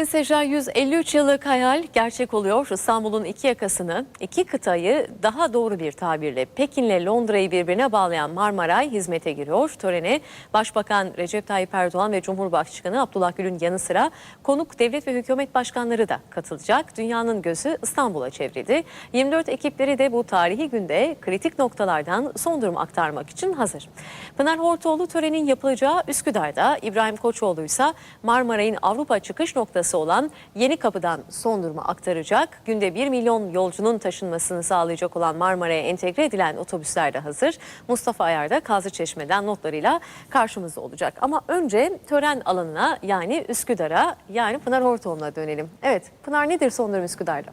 Sayın seyirciler 153 yıllık hayal gerçek oluyor. İstanbul'un iki yakasını, iki kıtayı daha doğru bir tabirle Pekin'le Londra'yı birbirine bağlayan Marmaray hizmete giriyor. Törene Başbakan Recep Tayyip Erdoğan ve Cumhurbaşkanı Abdullah Gül'ün yanı sıra konuk devlet ve hükümet başkanları da katılacak. Dünyanın gözü İstanbul'a çevrildi. 24 ekipleri de bu tarihi günde kritik noktalardan son durum aktarmak için hazır. Pınar Hortoğlu törenin yapılacağı Üsküdar'da, İbrahim Koçoğlu ise Marmaray'ın Avrupa çıkış noktası olan Yeni Kapı'dan son durumu aktaracak. Günde 1 milyon yolcunun taşınmasını sağlayacak olan Marmaray'a entegre edilen otobüsler de hazır. Mustafa Ayar da Kazlıçeşme'den notlarıyla karşımızda olacak. Ama önce tören alanına yani Üsküdar'a yani Pınar Hortoğlu'na dönelim. Evet Pınar nedir son durum Üsküdar'da?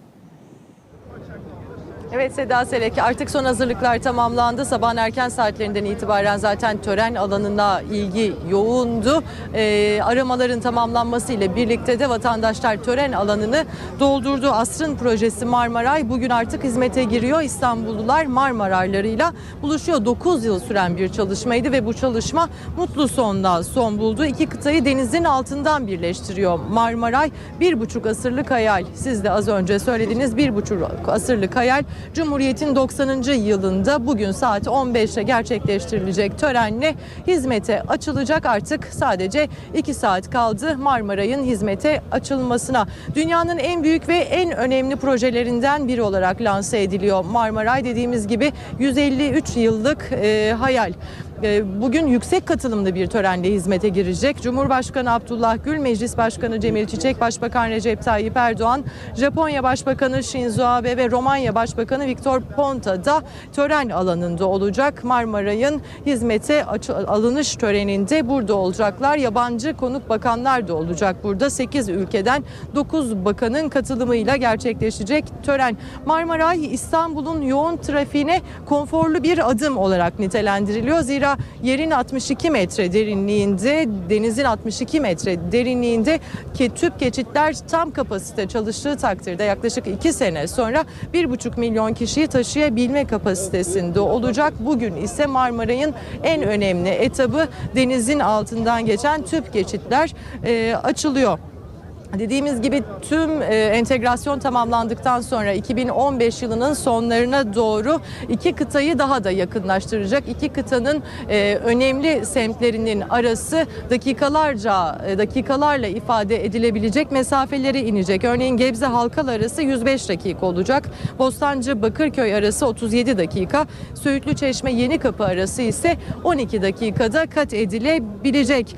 Evet Seda Selek artık son hazırlıklar tamamlandı. Sabahın erken saatlerinden itibaren zaten tören alanına ilgi yoğundu. Ee, aramaların tamamlanması ile birlikte de vatandaşlar tören alanını doldurdu. Asrın projesi Marmaray bugün artık hizmete giriyor. İstanbullular Marmaraylarıyla buluşuyor. 9 yıl süren bir çalışmaydı ve bu çalışma mutlu sonla son buldu. İki kıtayı denizin altından birleştiriyor. Marmaray bir buçuk asırlık hayal. Siz de az önce söylediğiniz bir buçuk asırlık hayal Cumhuriyet'in 90. yılında bugün saat 15'te gerçekleştirilecek törenle hizmete açılacak. Artık sadece 2 saat kaldı Marmaray'ın hizmete açılmasına. Dünyanın en büyük ve en önemli projelerinden biri olarak lanse ediliyor. Marmaray dediğimiz gibi 153 yıllık e, hayal. E, Bugün yüksek katılımlı bir törenle hizmete girecek. Cumhurbaşkanı Abdullah Gül, Meclis Başkanı Cemil Çiçek, Başbakan Recep Tayyip Erdoğan, Japonya Başbakanı Shinzo Abe ve Romanya Başbakanı Viktor Ponta da tören alanında olacak. Marmaray'ın hizmete alınış töreninde burada olacaklar. Yabancı konuk bakanlar da olacak burada. 8 ülkeden 9 bakanın katılımıyla gerçekleşecek tören. Marmaray İstanbul'un yoğun trafiğine konforlu bir adım olarak nitelendiriliyor. Zira yerin 62 metre derinliğinde, denizin 62 metre derinliğinde ki tüp geçitler tam kapasite çalıştığı takdirde yaklaşık 2 sene sonra 1,5 milyon kişiyi taşıyabilme kapasitesinde olacak. Bugün ise Marmaray'ın en önemli etabı denizin altından geçen tüp geçitler e, açılıyor. Dediğimiz gibi tüm e, entegrasyon tamamlandıktan sonra 2015 yılının sonlarına doğru iki kıtayı daha da yakınlaştıracak. İki kıtanın e, önemli semtlerinin arası dakikalarca e, dakikalarla ifade edilebilecek mesafelere inecek. Örneğin Gebze Halkal arası 105 dakika olacak. Bostancı Bakırköy arası 37 dakika. Söğütlü Çeşme Yenikapı arası ise 12 dakikada kat edilebilecek.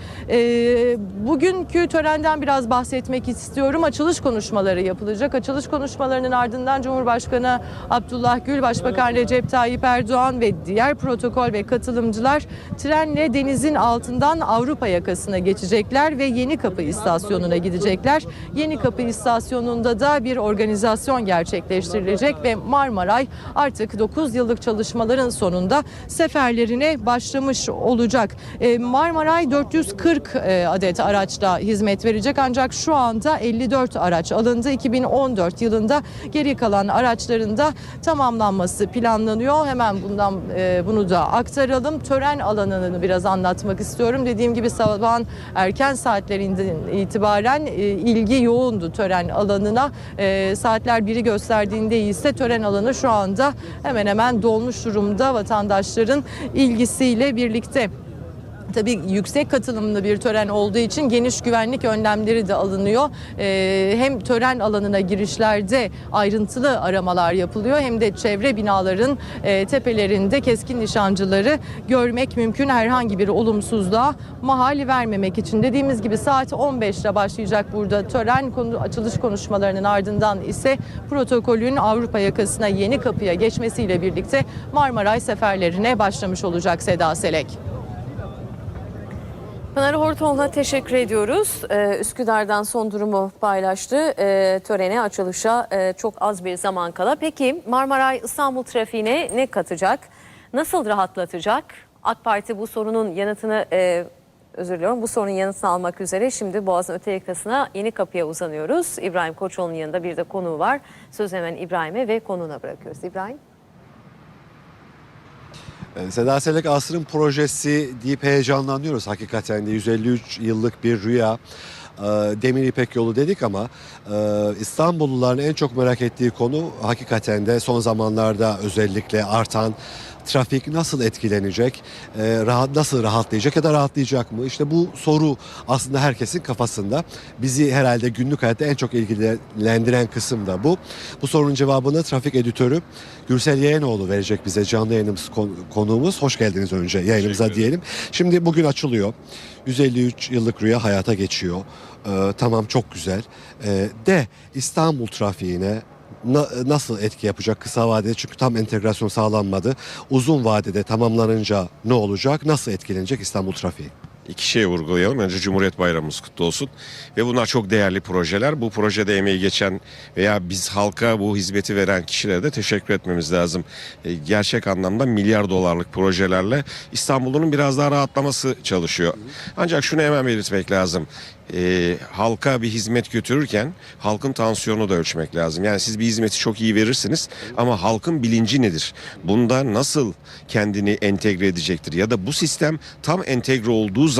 Bugünkü törenden biraz bahsetmek istiyorum. Açılış konuşmaları yapılacak. Açılış konuşmalarının ardından Cumhurbaşkanı Abdullah Gül, Başbakan Recep Tayyip Erdoğan ve diğer protokol ve katılımcılar trenle denizin altından Avrupa yakasına geçecekler ve Yenikapı istasyonuna gidecekler. Yenikapı istasyonunda da bir organizasyon gerçekleştirilecek ve Marmaray artık 9 yıllık çalışmaların sonunda seferlerine başlamış olacak. Ee, Marmaray 440 e, adet araçla hizmet verecek ancak şu anda 54 araç alındı. 2014 yılında geri kalan araçların da tamamlanması planlanıyor. Hemen bundan e, bunu da aktaralım. Tören alanını biraz anlatmak istiyorum. Dediğim gibi sabahın erken saatlerinden itibaren e, ilgi yoğundu tören alanına. E, saatler biri gösterdiğinde ise tören alanı şu anda hemen hemen dolmuş durumda vatandaşların ilgisiyle birlikte. Tabii yüksek katılımlı bir tören olduğu için geniş güvenlik önlemleri de alınıyor. Ee, hem tören alanına girişlerde ayrıntılı aramalar yapılıyor hem de çevre binaların e, tepelerinde keskin nişancıları görmek mümkün. Herhangi bir olumsuzluğa mahal vermemek için dediğimiz gibi saat 15'te başlayacak burada tören konu açılış konuşmalarının ardından ise protokolün Avrupa yakasına yeni kapıya geçmesiyle birlikte Marmaray seferlerine başlamış olacak Seda Selek. Pınar Hortoğlu'na teşekkür ediyoruz. Ee, Üsküdar'dan son durumu paylaştı. Ee, törene açılışa e, çok az bir zaman kala. Peki Marmaray İstanbul trafiğine ne katacak? Nasıl rahatlatacak? AK Parti bu sorunun yanıtını e, özür diliyorum. Bu sorunun yanıtını almak üzere şimdi Boğaz'ın öte yakasına yeni kapıya uzanıyoruz. İbrahim Koçoğlu'nun yanında bir de konuğu var. Söz hemen İbrahim'e ve konuğuna bırakıyoruz. İbrahim. Ee, Seda Selek Asrın projesi deyip heyecanlanıyoruz. Hakikaten de 153 yıllık bir rüya. e, Demir İpek yolu dedik ama e, İstanbulluların en çok merak ettiği konu hakikaten de son zamanlarda özellikle artan trafik nasıl etkilenecek, e, rahat nasıl rahatlayacak ya da rahatlayacak mı? İşte bu soru aslında herkesin kafasında. Bizi herhalde günlük hayatta en çok ilgilendiren kısım da bu. Bu sorunun cevabını trafik editörü Gürsel Yeğenoğlu verecek bize canlı yayınımız kon- konuğumuz. Hoş geldiniz önce yayınımıza diyelim. Şimdi bugün açılıyor. 153 yıllık rüya hayata geçiyor. Ee, tamam çok güzel. Ee, de İstanbul trafiğine na- nasıl etki yapacak kısa vadede çünkü tam entegrasyon sağlanmadı. Uzun vadede tamamlanınca ne olacak? Nasıl etkilenecek İstanbul trafiği? İki şey vurgulayalım. Önce Cumhuriyet Bayramımız kutlu olsun. Ve bunlar çok değerli projeler. Bu projede emeği geçen veya biz halka bu hizmeti veren kişilere de teşekkür etmemiz lazım. E, Gerçek anlamda milyar dolarlık projelerle İstanbul'un biraz daha rahatlaması çalışıyor. Ancak şunu hemen belirtmek lazım. E, halka bir hizmet götürürken halkın tansiyonu da ölçmek lazım. Yani siz bir hizmeti çok iyi verirsiniz ama halkın bilinci nedir? Bunda nasıl kendini entegre edecektir? Ya da bu sistem tam entegre olduğu zaman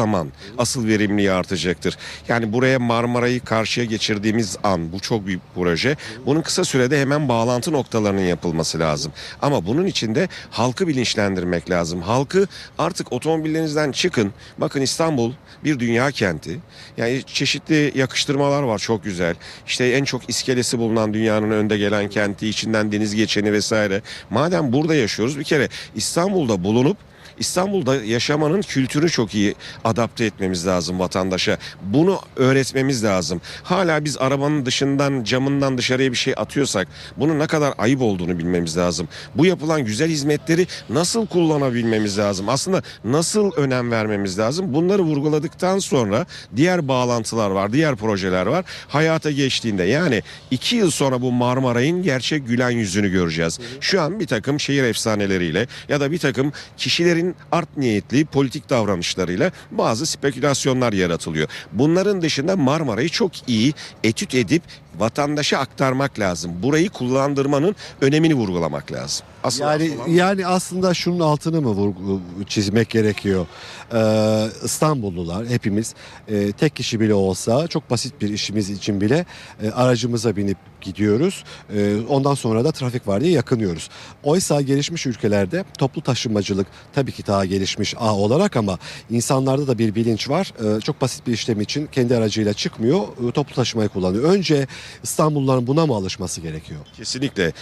asıl verimliliği artacaktır. Yani buraya Marmara'yı karşıya geçirdiğimiz an bu çok büyük proje. Bunun kısa sürede hemen bağlantı noktalarının yapılması lazım. Ama bunun için de halkı bilinçlendirmek lazım. Halkı artık otomobillerinizden çıkın. Bakın İstanbul bir dünya kenti. Yani çeşitli yakıştırmalar var çok güzel. İşte en çok iskelesi bulunan dünyanın önde gelen kenti, içinden deniz geçeni vesaire. Madem burada yaşıyoruz bir kere İstanbul'da bulunup İstanbul'da yaşamanın kültürü çok iyi adapte etmemiz lazım vatandaşa. Bunu öğretmemiz lazım. Hala biz arabanın dışından camından dışarıya bir şey atıyorsak bunun ne kadar ayıp olduğunu bilmemiz lazım. Bu yapılan güzel hizmetleri nasıl kullanabilmemiz lazım? Aslında nasıl önem vermemiz lazım? Bunları vurguladıktan sonra diğer bağlantılar var, diğer projeler var. Hayata geçtiğinde yani iki yıl sonra bu Marmaray'ın gerçek gülen yüzünü göreceğiz. Şu an bir takım şehir efsaneleriyle ya da bir takım kişilerin art niyetli politik davranışlarıyla bazı spekülasyonlar yaratılıyor. Bunların dışında Marmara'yı çok iyi etüt edip vatandaşa aktarmak lazım. Burayı kullandırmanın önemini vurgulamak lazım. Asıl Yani olan- yani aslında şunun altını mı vurgu, çizmek gerekiyor? Ee, İstanbullular hepimiz e, tek kişi bile olsa çok basit bir işimiz için bile e, aracımıza binip gidiyoruz. E, ondan sonra da trafik var diye yakınıyoruz. Oysa gelişmiş ülkelerde toplu taşımacılık tabii ki daha gelişmiş ağ olarak ama insanlarda da bir bilinç var. E, çok basit bir işlem için kendi aracıyla çıkmıyor, e, toplu taşımayı kullanıyor. Önce İstanbulluların buna mı alışması gerekiyor? Kesinlikle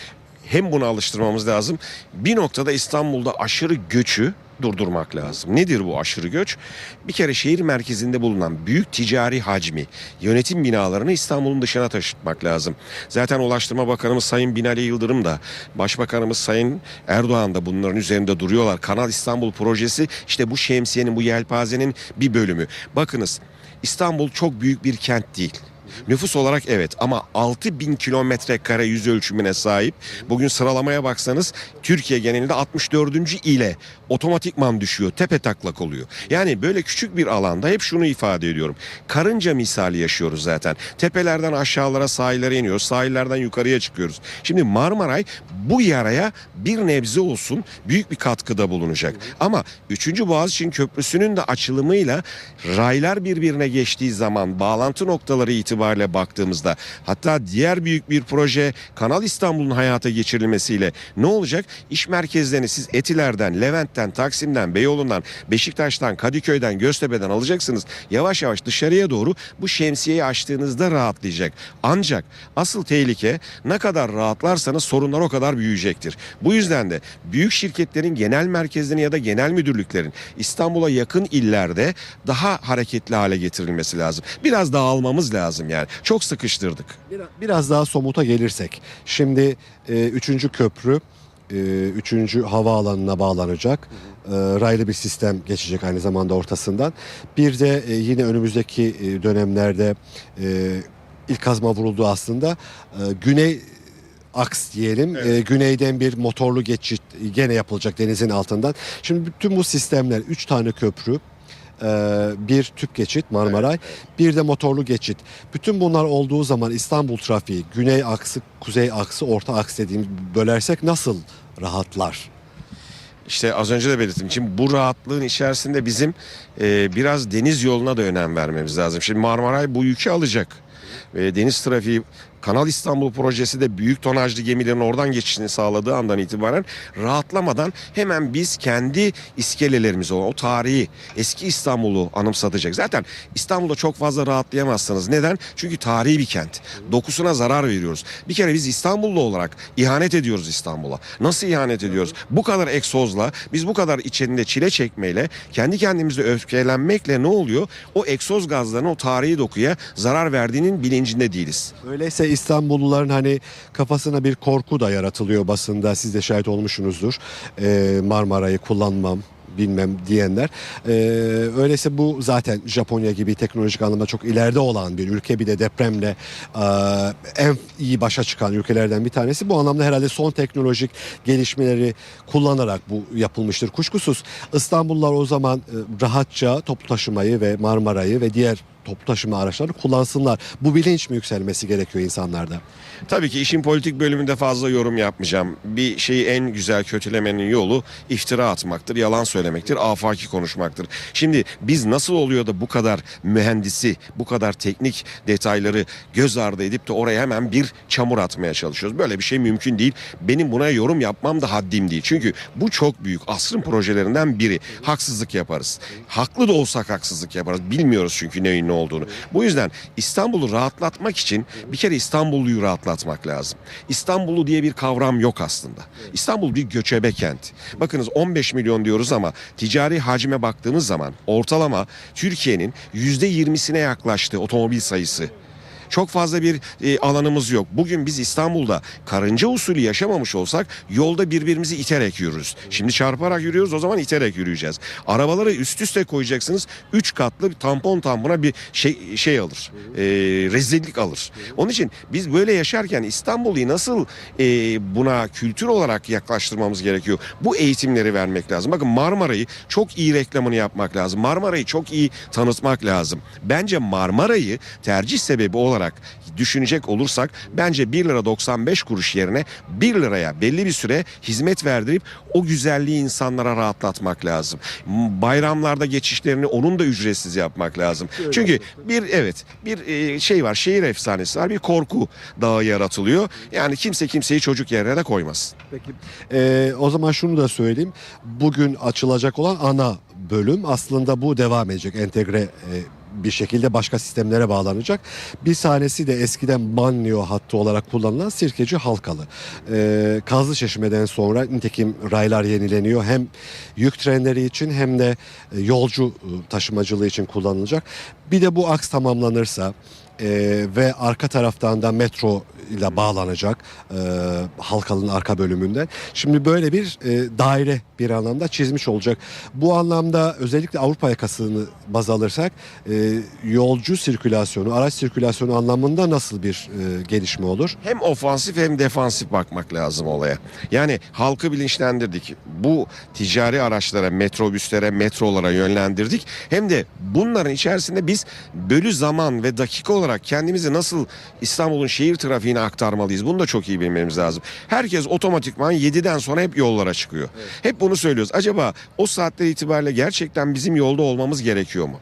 hem buna alıştırmamız lazım. Bir noktada İstanbul'da aşırı göçü durdurmak lazım. Nedir bu aşırı göç? Bir kere şehir merkezinde bulunan büyük ticari hacmi, yönetim binalarını İstanbul'un dışına taşıtmak lazım. Zaten Ulaştırma Bakanımız Sayın Binali Yıldırım da, Başbakanımız Sayın Erdoğan da bunların üzerinde duruyorlar. Kanal İstanbul projesi işte bu şemsiyenin, bu yelpazenin bir bölümü. Bakınız İstanbul çok büyük bir kent değil. Nüfus olarak evet ama 6000 kilometre kare yüz ölçümüne sahip. Bugün sıralamaya baksanız Türkiye genelinde 64. ile otomatikman düşüyor. Tepe taklak oluyor. Yani böyle küçük bir alanda hep şunu ifade ediyorum. Karınca misali yaşıyoruz zaten. Tepelerden aşağılara sahillere iniyoruz. Sahillerden yukarıya çıkıyoruz. Şimdi Marmaray bu yaraya bir nebze olsun büyük bir katkıda bulunacak. Ama 3. Boğaziçi Köprüsü'nün de açılımıyla raylar birbirine geçtiği zaman bağlantı noktaları itibariyle baktığımızda hatta diğer büyük bir proje Kanal İstanbul'un hayata geçirilmesiyle ne olacak? İş merkezlerini siz Etiler'den, Levent'ten, Taksim'den, Beyoğlu'ndan, Beşiktaş'tan, Kadıköy'den, Göztepe'den alacaksınız. Yavaş yavaş dışarıya doğru bu şemsiyeyi açtığınızda rahatlayacak. Ancak asıl tehlike ne kadar rahatlarsanız sorunlar o kadar büyüyecektir. Bu yüzden de büyük şirketlerin genel merkezlerini ya da genel müdürlüklerin İstanbul'a yakın illerde daha hareketli hale getirilmesi lazım. Biraz dağılmamız lazım yani. Çok sıkıştırdık. Biraz, biraz daha somuta gelirsek. Şimdi e, üçüncü köprü e, üçüncü havaalanına bağlanacak. E, raylı bir sistem geçecek aynı zamanda ortasından. Bir de e, yine önümüzdeki e, dönemlerde e, ilk kazma vuruldu aslında. E, güney aks diyelim. E, güneyden bir motorlu geçit gene yapılacak denizin altından. Şimdi bütün bu sistemler üç tane köprü e, bir tüp geçit Marmaray, bir de motorlu geçit. Bütün bunlar olduğu zaman İstanbul trafiği güney aksı, kuzey aksı, orta aks dediğimiz bölersek nasıl rahatlar? işte az önce de belirttim. Şimdi bu rahatlığın içerisinde bizim e, biraz deniz yoluna da önem vermemiz lazım. Şimdi Marmaray bu yükü alacak. E, deniz trafiği Kanal İstanbul projesi de büyük tonajlı gemilerin oradan geçişini sağladığı andan itibaren rahatlamadan hemen biz kendi iskelelerimiz olan o tarihi eski İstanbul'u anımsatacak. Zaten İstanbul'da çok fazla rahatlayamazsınız. Neden? Çünkü tarihi bir kent. Dokusuna zarar veriyoruz. Bir kere biz İstanbullu olarak ihanet ediyoruz İstanbul'a. Nasıl ihanet ediyoruz? Bu kadar egzozla, biz bu kadar içinde çile çekmeyle, kendi kendimize öfkelenmekle ne oluyor? O egzoz gazlarının o tarihi dokuya zarar verdiğinin bilincinde değiliz. Öyleyse İstanbulluların hani kafasına bir korku da yaratılıyor basında. Siz de şahit olmuşsunuzdur. Ee, Marmara'yı kullanmam bilmem diyenler. Ee, öyleyse bu zaten Japonya gibi teknolojik anlamda çok ileride olan bir ülke. Bir de depremle e, en iyi başa çıkan ülkelerden bir tanesi. Bu anlamda herhalde son teknolojik gelişmeleri kullanarak bu yapılmıştır. Kuşkusuz İstanbullular o zaman e, rahatça toplu taşımayı ve Marmara'yı ve diğer toplu taşıma araçlarını kullansınlar. Bu bilinç mi yükselmesi gerekiyor insanlarda? Tabii ki işin politik bölümünde fazla yorum yapmayacağım. Bir şeyi en güzel kötülemenin yolu iftira atmaktır, yalan söylemektir, afaki konuşmaktır. Şimdi biz nasıl oluyor da bu kadar mühendisi, bu kadar teknik detayları göz ardı edip de oraya hemen bir çamur atmaya çalışıyoruz. Böyle bir şey mümkün değil. Benim buna yorum yapmam da haddim değil. Çünkü bu çok büyük asrın projelerinden biri. Haksızlık yaparız. Haklı da olsak haksızlık yaparız. Bilmiyoruz çünkü neyin ne olduğunu. Bu yüzden İstanbul'u rahatlatmak için bir kere İstanbulluyu rahatlatmak lazım. İstanbullu diye bir kavram yok aslında. İstanbul bir göçebe kent. Bakınız 15 milyon diyoruz ama ticari hacme baktığımız zaman ortalama Türkiye'nin %20'sine yaklaştı otomobil sayısı. Çok fazla bir e, alanımız yok. Bugün biz İstanbul'da karınca usulü yaşamamış olsak yolda birbirimizi iterek yürürüz. Şimdi çarparak yürüyoruz o zaman iterek yürüyeceğiz. Arabaları üst üste koyacaksınız. Üç katlı bir tampon tampona bir şey, şey alır. E, rezillik alır. Onun için biz böyle yaşarken İstanbul'u nasıl e, buna kültür olarak yaklaştırmamız gerekiyor? Bu eğitimleri vermek lazım. Bakın Marmara'yı çok iyi reklamını yapmak lazım. Marmara'yı çok iyi tanıtmak lazım. Bence Marmara'yı tercih sebebi olarak düşünecek olursak bence 1 lira 95 kuruş yerine 1 liraya belli bir süre hizmet verdirip o güzelliği insanlara rahatlatmak lazım. Bayramlarda geçişlerini onun da ücretsiz yapmak lazım. Çünkü bir evet bir e, şey var şehir efsanesi var bir korku dağı yaratılıyor. Yani kimse kimseyi çocuk yerine de koymasın. Peki. Ee, o zaman şunu da söyleyeyim. Bugün açılacak olan ana bölüm aslında bu devam edecek. Entegre e, bir şekilde başka sistemlere bağlanacak. Bir tanesi de eskiden banliyö hattı olarak kullanılan Sirkeci Halkalı. Ee, Kazlı Çeşme'den sonra nitekim raylar yenileniyor. Hem yük trenleri için hem de e, yolcu e, taşımacılığı için kullanılacak. Bir de bu aks tamamlanırsa e, ve arka taraftan da metro ile bağlanacak e, Halkalı'nın arka bölümünden. Şimdi böyle bir e, daire bir anlamda çizmiş olacak. Bu anlamda özellikle Avrupa yakasını baz alırsak e, yolcu sirkülasyonu, araç sirkülasyonu anlamında nasıl bir e, gelişme olur? hem ofansif hem defansif bakmak lazım olaya. Yani halkı bilinçlendirdik. Bu ticari araçlara, metrobüslere, metrolara yönlendirdik. Hem de bunların içerisinde biz bölü zaman ve dakika olarak kendimizi nasıl İstanbul'un şehir trafiğine aktarmalıyız. Bunu da çok iyi bilmemiz lazım. Herkes otomatikman 7'den sonra hep yollara çıkıyor. Hep bunu söylüyoruz. Acaba o saatler itibariyle gerçekten bizim yolda olmamız gerekiyor mu?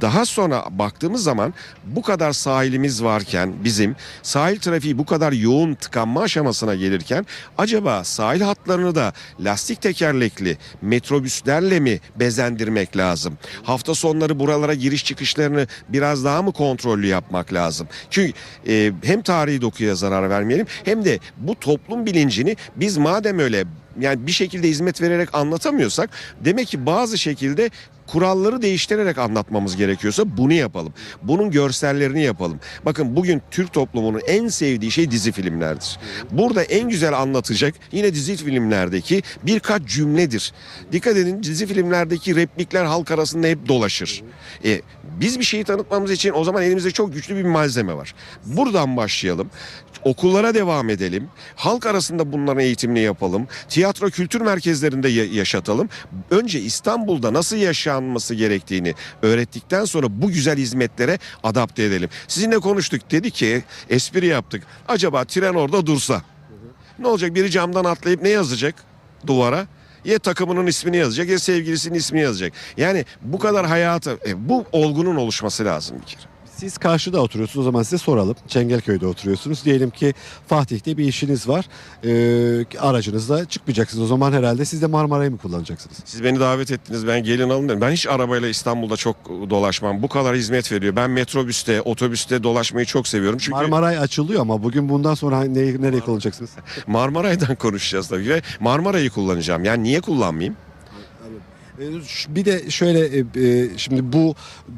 Daha sonra baktığımız zaman bu kadar sahilimiz varken bizim sahil trafiği bu kadar yoğun tıkanma aşamasına gelirken acaba sahil hatlarını da lastik tekerlekli metrobüslerle mi bezendirmek lazım? Hafta sonları buralara giriş çıkışlarını biraz daha mı kontrollü yapmak lazım? Çünkü e, hem tarihi dokuya zarar vermeyelim hem de bu toplum bilincini biz madem öyle yani bir şekilde hizmet vererek anlatamıyorsak demek ki bazı şekilde kuralları değiştirerek anlatmamız gerekiyorsa bunu yapalım. Bunun görsellerini yapalım. Bakın bugün Türk toplumunun en sevdiği şey dizi filmlerdir. Burada en güzel anlatacak yine dizi filmlerdeki birkaç cümledir. Dikkat edin dizi filmlerdeki replikler halk arasında hep dolaşır. E, biz bir şeyi tanıtmamız için o zaman elimizde çok güçlü bir malzeme var. Buradan başlayalım. Okullara devam edelim. Halk arasında bunların eğitimini yapalım. Tiyatro kültür merkezlerinde ya- yaşatalım. Önce İstanbul'da nasıl yaşanması gerektiğini öğrettikten sonra bu güzel hizmetlere adapte edelim. Sizinle konuştuk. Dedi ki espri yaptık. Acaba tren orada dursa? Ne olacak? Biri camdan atlayıp ne yazacak duvara? Ya takımının ismini yazacak ya sevgilisinin ismini yazacak. Yani bu kadar hayatı e, bu olgunun oluşması lazım bir kere. Siz karşıda oturuyorsunuz o zaman size soralım. Çengelköy'de oturuyorsunuz. Diyelim ki Fatih'te bir işiniz var. Ee, aracınızla çıkmayacaksınız. O zaman herhalde siz de Marmara'yı mı kullanacaksınız? Siz beni davet ettiniz ben gelin alın dedim. Ben hiç arabayla İstanbul'da çok dolaşmam. Bu kadar hizmet veriyor. Ben metrobüste, otobüste dolaşmayı çok seviyorum. Çünkü Marmaray açılıyor ama bugün bundan sonra ne, nereye kullanacaksınız? Marmaray'dan konuşacağız tabii ve Marmaray'ı kullanacağım. Yani niye kullanmayayım? Ş- Bir de şöyle e, e, şimdi bu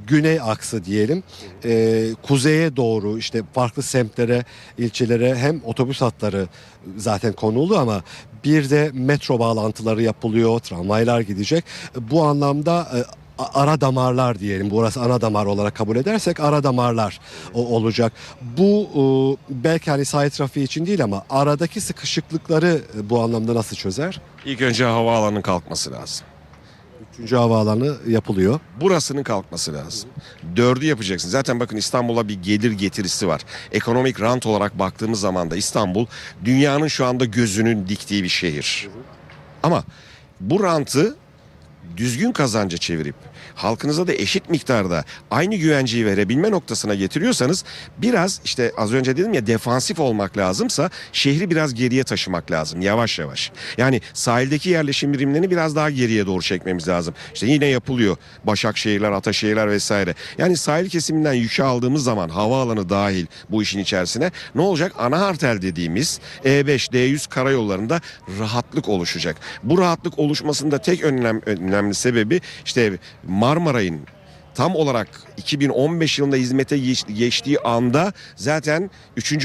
güney aksı diyelim e, kuzeye doğru işte farklı semtlere ilçelere hem otobüs hatları zaten konulu ama bir de metro bağlantıları yapılıyor tramvaylar gidecek bu anlamda e, ara damarlar diyelim burası ana damar olarak kabul edersek ara damarlar olacak. Bu e, belki hani sahil trafiği için değil ama aradaki sıkışıklıkları e, bu anlamda nasıl çözer? İlk önce havaalanının kalkması lazım. Üçüncü havaalanı yapılıyor. Burasının kalkması lazım. Dördü yapacaksın. Zaten bakın İstanbul'a bir gelir getirisi var. Ekonomik rant olarak baktığımız zaman da İstanbul dünyanın şu anda gözünün diktiği bir şehir. Ama bu rantı düzgün kazanca çevirip halkınıza da eşit miktarda aynı güvenceyi verebilme noktasına getiriyorsanız biraz işte az önce dedim ya defansif olmak lazımsa şehri biraz geriye taşımak lazım yavaş yavaş. Yani sahildeki yerleşim birimlerini biraz daha geriye doğru çekmemiz lazım. İşte yine yapılıyor Başakşehirler, Ataşehirler vesaire. Yani sahil kesiminden yükü aldığımız zaman havaalanı dahil bu işin içerisine ne olacak? Ana artel dediğimiz E E5, D100 karayollarında rahatlık oluşacak. Bu rahatlık oluşmasında tek önem, önemli sebebi işte Marmaray'ın tam olarak 2015 yılında hizmete geç- geçtiği anda zaten 3.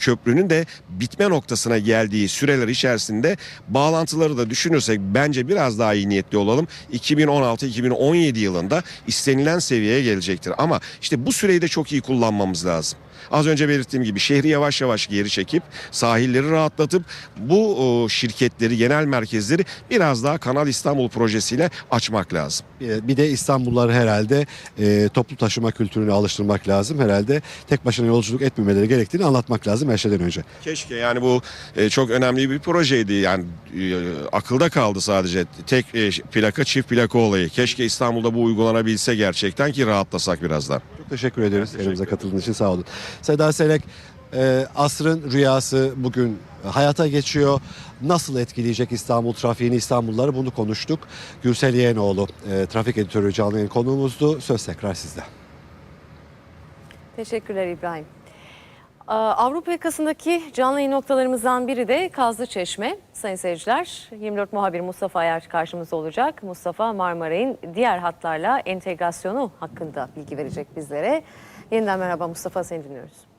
köprünün de bitme noktasına geldiği süreler içerisinde bağlantıları da düşünürsek bence biraz daha iyi niyetli olalım. 2016-2017 yılında istenilen seviyeye gelecektir. Ama işte bu süreyi de çok iyi kullanmamız lazım. Az önce belirttiğim gibi şehri yavaş yavaş geri çekip sahilleri rahatlatıp bu şirketleri, genel merkezleri biraz daha Kanal İstanbul projesiyle açmak lazım. Bir de İstanbulluları herhalde e, toplu taşıma kültürüne alıştırmak lazım. Herhalde tek başına yolculuk etmemeleri gerektiğini anlatmak lazım her şeyden önce. Keşke yani bu e, çok önemli bir projeydi. Yani e, akılda kaldı sadece tek e, plaka çift plaka olayı. Keşke İstanbul'da bu uygulanabilse gerçekten ki rahatlasak birazdan. Çok teşekkür ederiz elimize katıldığınız için sağ olun. Seda Selek e, asrın rüyası bugün hayata geçiyor. Nasıl etkileyecek İstanbul trafiğini İstanbulluları bunu konuştuk. Gürsel Yeğenoğlu e, trafik editörü canlı yayın konuğumuzdu. Söz tekrar sizde. Teşekkürler İbrahim. Aa, Avrupa yakasındaki canlı yayın noktalarımızdan biri de Kazlı Çeşme. Sayın seyirciler, 24 muhabir Mustafa Ayar karşımızda olacak. Mustafa Marmaray'ın diğer hatlarla entegrasyonu hakkında bilgi verecek bizlere. Yeniden merhaba Mustafa, seni dinliyoruz.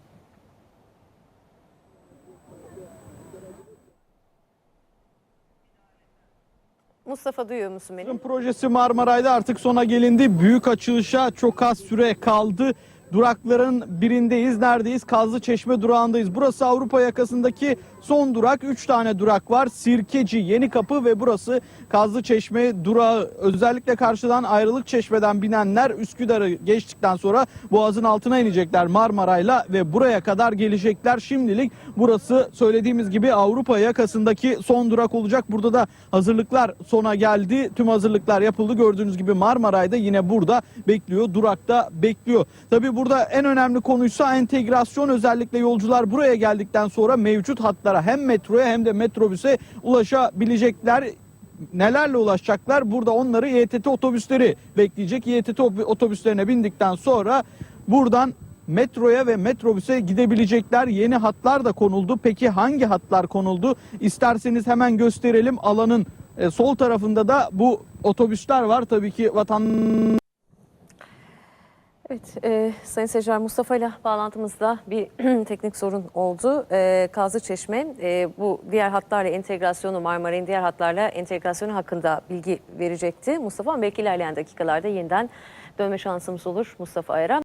Mustafa duyuyor musun beni? Projesi Marmaray'da artık sona gelindi. Büyük açılışa çok az süre kaldı. Durakların birindeyiz. Neredeyiz? Kazlı Çeşme durağındayız. Burası Avrupa yakasındaki son durak. Üç tane durak var. Sirkeci, Yeni Kapı ve burası Kazlı Çeşme durağı. Özellikle karşıdan ayrılık çeşmeden binenler Üsküdar'ı geçtikten sonra Boğaz'ın altına inecekler Marmaray'la ve buraya kadar gelecekler. Şimdilik burası söylediğimiz gibi Avrupa yakasındaki son durak olacak. Burada da hazırlıklar sona geldi. Tüm hazırlıklar yapıldı. Gördüğünüz gibi Marmaray'da yine burada bekliyor. Durakta bekliyor. Tabii burada en önemli konuysa entegrasyon. Özellikle yolcular buraya geldikten sonra mevcut hatlara hem metroya hem de metrobüse ulaşabilecekler nelerle ulaşacaklar? Burada onları İETT otobüsleri bekleyecek. İETT otobüslerine bindikten sonra buradan metroya ve metrobüse gidebilecekler. Yeni hatlar da konuldu. Peki hangi hatlar konuldu? İsterseniz hemen gösterelim. Alanın e, sol tarafında da bu otobüsler var. Tabii ki vatan Evet, e, Sayın Seyirciler Mustafa ile bağlantımızda bir teknik sorun oldu. E, Kazlı Çeşme e, bu diğer hatlarla entegrasyonu Marmaray'ın diğer hatlarla entegrasyonu hakkında bilgi verecekti. Mustafa belki ilerleyen dakikalarda yeniden dönme şansımız olur Mustafa Ayar'a.